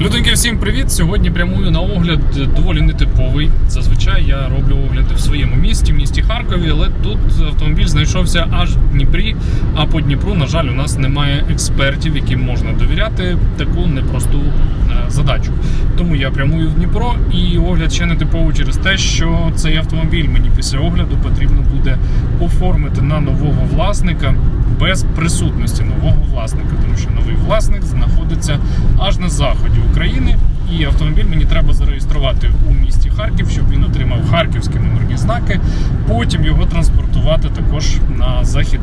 Людоньки, всім привіт! Сьогодні прямую на огляд доволі нетиповий. Зазвичай я роблю огляди в своєму місті, в місті Харкові, але тут автомобіль знайшовся аж в Дніпрі. А по Дніпру, на жаль, у нас немає експертів, яким можна довіряти таку непросту е, задачу. Тому я прямую в Дніпро і огляд ще нетиповий через те, що цей автомобіль мені після огляду потрібно буде оформити на нового власника без присутності нового власника, тому що новий власник знаходиться аж на заході України, і автомобіль мені треба зареєструвати у місті Харків, щоб він отримав харківські номерні знаки. Потім його транспортувати також на захід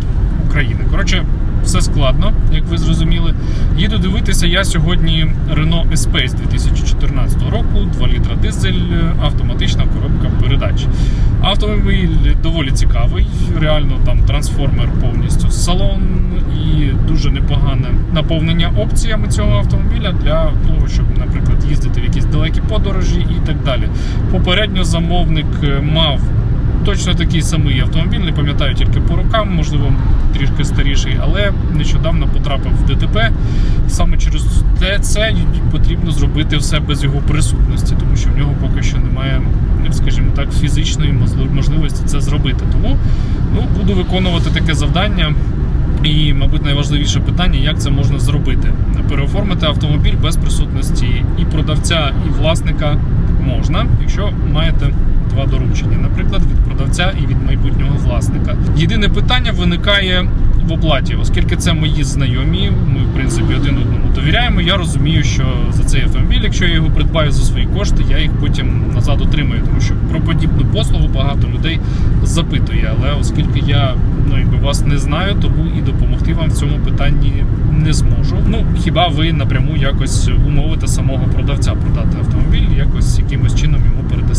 України. Коротше, все складно, як ви зрозуміли. Їду дивитися я сьогодні Renault Espace 2014 року, 2 літра дизель, автоматична коробка передач. Автомобіль доволі цікавий, реально там трансформер повністю салон і дуже непогане наповнення опціями цього автомобіля для того, щоб, наприклад, їздити в якісь далекі подорожі і так далі. Попередньо замовник е, мав точно такий самий автомобіль, не пам'ятаю тільки по рокам, можливо, трішки старіший, але нещодавно потрапив в ДТП. Саме через те це потрібно зробити все без його присутності, тому що в нього поки що немає, скажімо так, фізичної можли- можливості це зробити. Тому ну, буду виконувати таке завдання. І, мабуть, найважливіше питання, як це можна зробити. Переоформити автомобіль без присутності і продавця, і власника можна, якщо маєте два доручення, наприклад, від продавця і від майбутнього власника. Єдине питання виникає в оплаті, оскільки це мої знайомі. Ми, в принципі, один одному довіряємо. Я розумію, що за цей автомобіль, якщо я його придбаю за свої кошти, я їх потім назад отримаю, тому що про подібну послугу багато людей запитує. Але оскільки я ну якби вас не знаю, тому і допомогти вам в цьому питанні не зможу. Ну хіба ви напряму якось умовите самого продавця продати автомобіль, якось якимось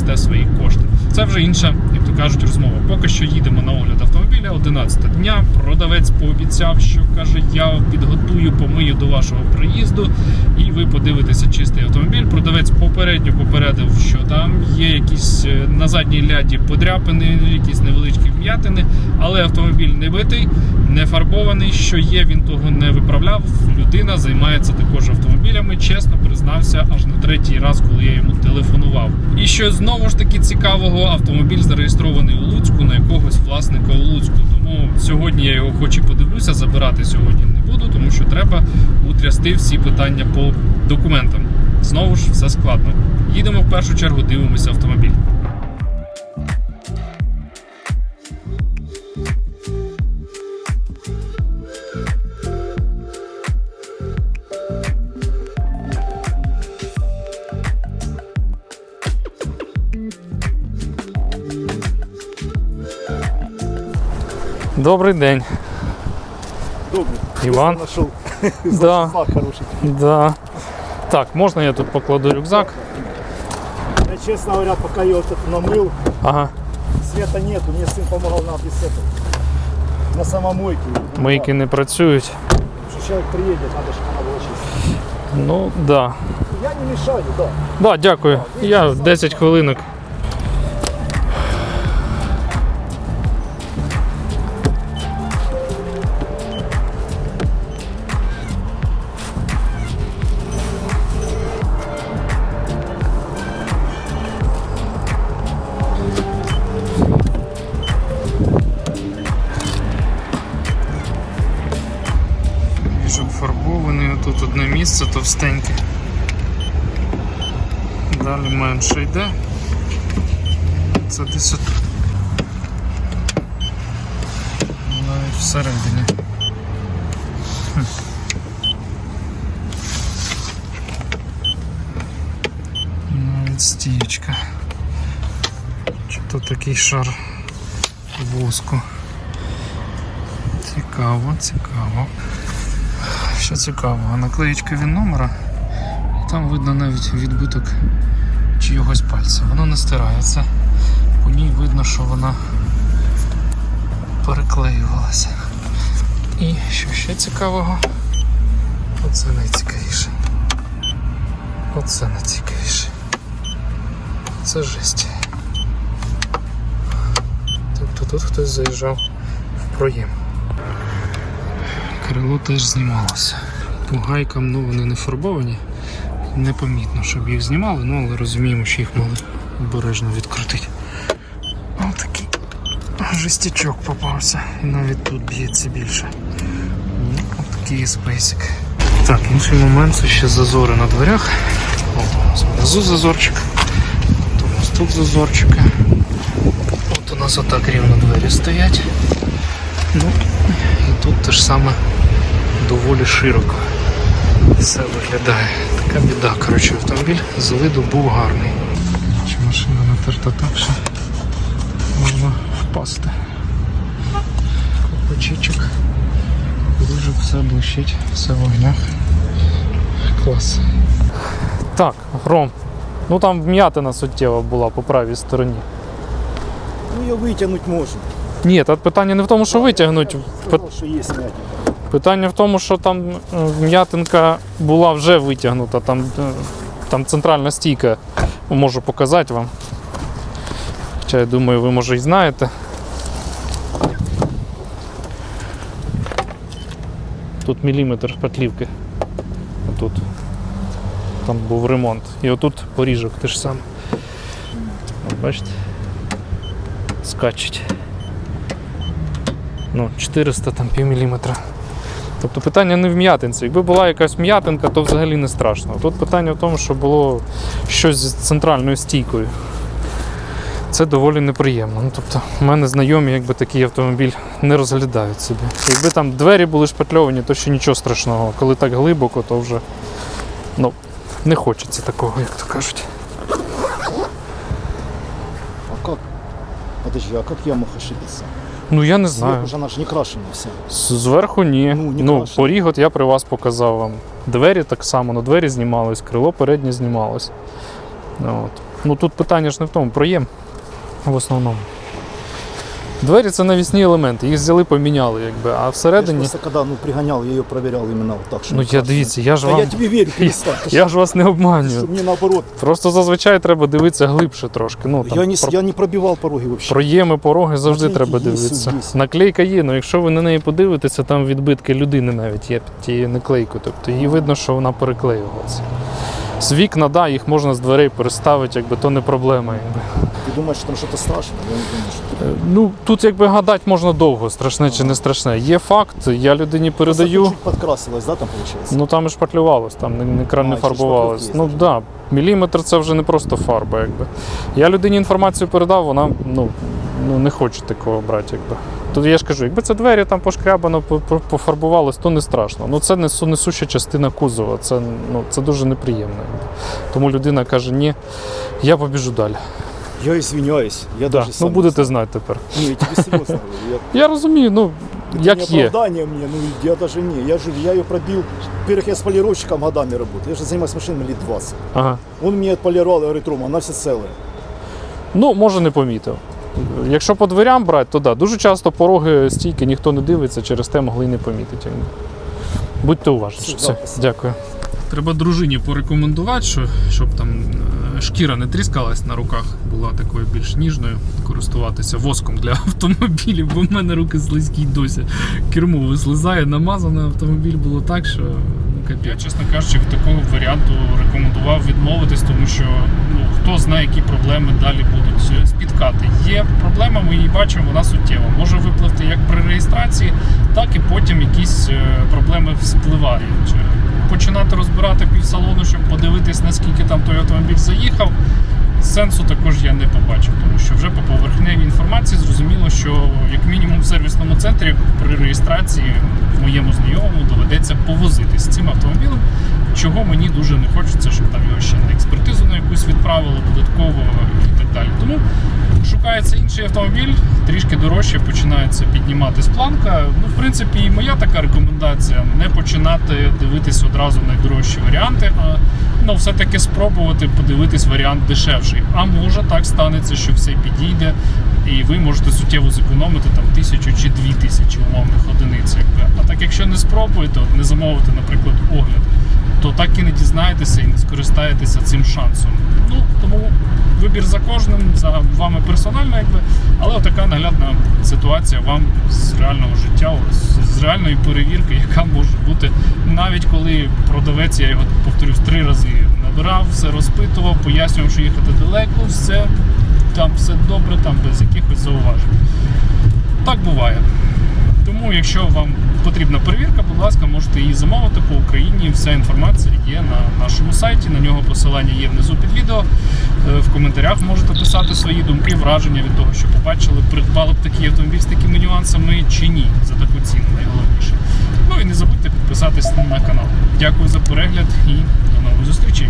чином свої кошти. Це вже інша, як то кажуть, розмова. Поки що їдемо на огляд автомобіля 11 дня. Продавець пообіцяв, що каже: я підготую, помию до вашого приїзду, і ви подивитеся чистий автомобіль. Продавець попередньо попередив, що там є якісь е, на задній ляді подряпини, якісь невеличкі вм'ятини, але автомобіль не битий, не фарбований. Що є, він того не виправляв. Людина займається також автомобілями. Чесно признався аж на третій раз, коли я йому телефонував. І що знову ж таки цікавого, автомобіль зареєстрований у Луцьку на якогось власника у Луцьку. Тому сьогодні я його хоч і подивлюся, забирати сьогодні не буду, тому що треба утрясти всі питання по документам. Знову ж все складно. Їдемо в першу чергу, дивимося автомобіль. Добрий день, Добрый. Іван. Нашел. Да. Фак хороший. Да. Так, можна я тут покладу рюкзак? Я, честно говоря, пока я вот это намыл, Ага, света нету. Мне сын помогал на без этого. На самомойке. мийки не працюють. Что человек приедет, надо, чтобы она была чистая. Ну, да. Я не мешаю, да. Да, дякую. Я 10 хвилинок. Одне місце товстеньке. Далі менше йде. Це десь от... навіть всередині. Хм. Навіть стієчка. Чи то такий шар воску. Цікаво, цікаво. Що цікаво, наклеїчка від номера. Там видно навіть відбиток чийогось пальця. Воно не стирається. По ній видно, що вона переклеювалася. І що ще цікавого? Оце найцікавіше. Оце найцікавіше. Це жесть. Тобто тут хтось заїжджав в проєм. Крило теж знімалося. По гайкам ну, вони не фарбовані, непомітно, щоб їх знімали, ну але розуміємо, що їх мали обережно відкрутити. Ось такий жестячок попався. І навіть тут б'ється більше. Ну, Ось такий спейсик. Так, інший момент це ще зазори на дверях. Внизу зазорчик. От у нас тут зазорчики. От у нас отак рівно двері стоять. Ну, і тут те ж саме доволі широко все виглядає. Така біда. Коротше, автомобіль з виду був гарний. Чи машина натерта так, що можна впасти. Копачичок. Дуже все блищить, все в вогнях. Клас. Так, Ром. Ну там вм'ятина суттєва була по правій стороні. Ну, ее вытянуть можно. Ні, та питання не в тому, що витягнуть. Пи- Сказал, что есть мятина. Питання в тому, що там е, м'ятинка була вже витягнута, там, е, там центральна стійка. Можу показати вам. Хоча я думаю, ви може і знаєте. Тут міліметр шпатлівки. Отут. Там був ремонт. І отут поріжок те ж саме. Бачите? Скачуть. Ну, 400 там пів міліметра. Тобто питання не в м'ятинці. Якби була якась м'ятинка, то взагалі не страшно. Тут питання в тому, що було щось з центральною стійкою. Це доволі неприємно. Ну, тобто, у мене знайомі, якби такий автомобіль не розглядають собі. Якби там двері були шпатльовані, то ще нічого страшного. Коли так глибоко, то вже ну, не хочеться такого, як то кажуть. А как? Подожди, а как я мог ошибиться? Ну я не знаю. же она же не крашеная вся. Зверху ні. Ну, не Ну, поріг от я при вас показав вам. Двері так само, на двері знімались, крило переднє знімалось. Ну, От. Ну тут питання ж не в тому, проєм в основному. Двері це навісні елементи, їх взяли, поміняли, якби, а Я ж всередині. просто когда ну, пригонял, я проверял именно вот так, что Ну я дивіться, я ж Да вам. я тебе верю, перестань. Я ж вас не обманюю. мне наоборот. Просто зазвичай треба дивитися глибше трошки. Ну, там, Я не, про- я не пробивал пороги вообще. Проєми, пороги завжди Наклейки треба є, дивитися. є. Наклейка є, але якщо ви на неї подивитеся, там відбитки людини навіть є під тією наклейкою. Тобто її видно, що вона переклеювалася. З вікна, да, їх можна з дверей переставити, якби то не проблема. Якби. Ты думаешь, что там что-то страшное? Я не думаю, что... Е, Ну, тут якби гадати можна довго, страшне чи не страшне. Є факт, я людині передаю. Чуть подкрасилась, да, там получается? Ну там і шпатлювалось, там не, не, кра- не А, фарбувалось. Ну так, да, міліметр це вже не просто фарба, якби. Я людині інформацію передав, вона ну, ну, не хоче такого брати. Якби. Тут я ж кажу, якби це двері там пошкрябано, по- по- пофарбувалось, то не страшно. Ну це несу- несуща частина кузова, це, ну, це дуже неприємно. Тому людина каже, ні, я побіжу далі. Я извиняюсь. Я Да. даже Ну сам не будете знати тепер. Не, я тебе говорю. Я, Я розумію, ну это як не є. оправдание мне, ну я даже не. Я же я ее пробил. Во-первых, я с полировщиком годами работаю. Я же занимаюсь машинами лет 20. Ага. Он мне отполировал, я говорю, Рома, она вся целая. Ну, може, не помітив. Якщо по дверям брати, то да. Дуже часто пороги стійки ніхто не дивиться, через те могли й не помітити. Будьте уважні. Все, Все, дякую. Треба дружині порекомендувати, що, щоб там е, шкіра не тріскалась на руках, була такою більш ніжною, користуватися воском для автомобілів, бо в мене руки слизькі досі. Кермо вислизає, намазане автомобіль було так, що капець. Я, чесно кажучи, в такого варіанту рекомендував відмовитись, тому що ну, хто знає, які проблеми далі будуть е, спіткати. Є проблема, ми її бачимо, вона суттєва. Може випливти як при реєстрації, так і потім якісь е, проблеми вспливають. Е, Починати розбирати півсалону, щоб подивитись, наскільки там той автомобіль заїхав. Сенсу також я не побачив, тому що інформації зрозуміло, що як мінімум в сервісному центрі при реєстрації моєму знайомому доведеться повозитись з цим автомобілем, чого мені дуже не хочеться, щоб там його ще на експертизу на якусь відправили додатково і так далі. Тому шукається інший автомобіль, трішки дорожче починається підніматись планка. Ну, в принципі, і моя така рекомендація не починати дивитись одразу найдорожчі варіанти, а ну, все-таки спробувати подивитись варіант дешевший. А може так станеться, що все підійде, і ви можете суттєво зекономити там тисячу чи дві тисячі умовних одиниць. Якби. А так, якщо не спробуєте, не замовите, наприклад, огляд, то так і не дізнаєтеся і не скористаєтеся цим шансом. Ну тому вибір за кожним, за вами персонально, якби, але така наглядна ситуація вам з реального життя, з- реальної перевірки, яка може бути навіть коли продавець, я його повторюсь три рази розбирав, все розпитував, пояснював, що їхати далеко, все там все добре, там якщо вам потрібна перевірка, будь ласка, можете її замовити по Україні. Вся інформація є на нашому сайті. На нього посилання є внизу під відео. Е, В коментарях можете писати свої думки, враження від того, що побачили, придбали б такий автомобіль з такими нюансами чи ні за таку ціну, найголовніше. Ну і не забудьте підписатись на канал. Дякую за перегляд і до нових зустрічей.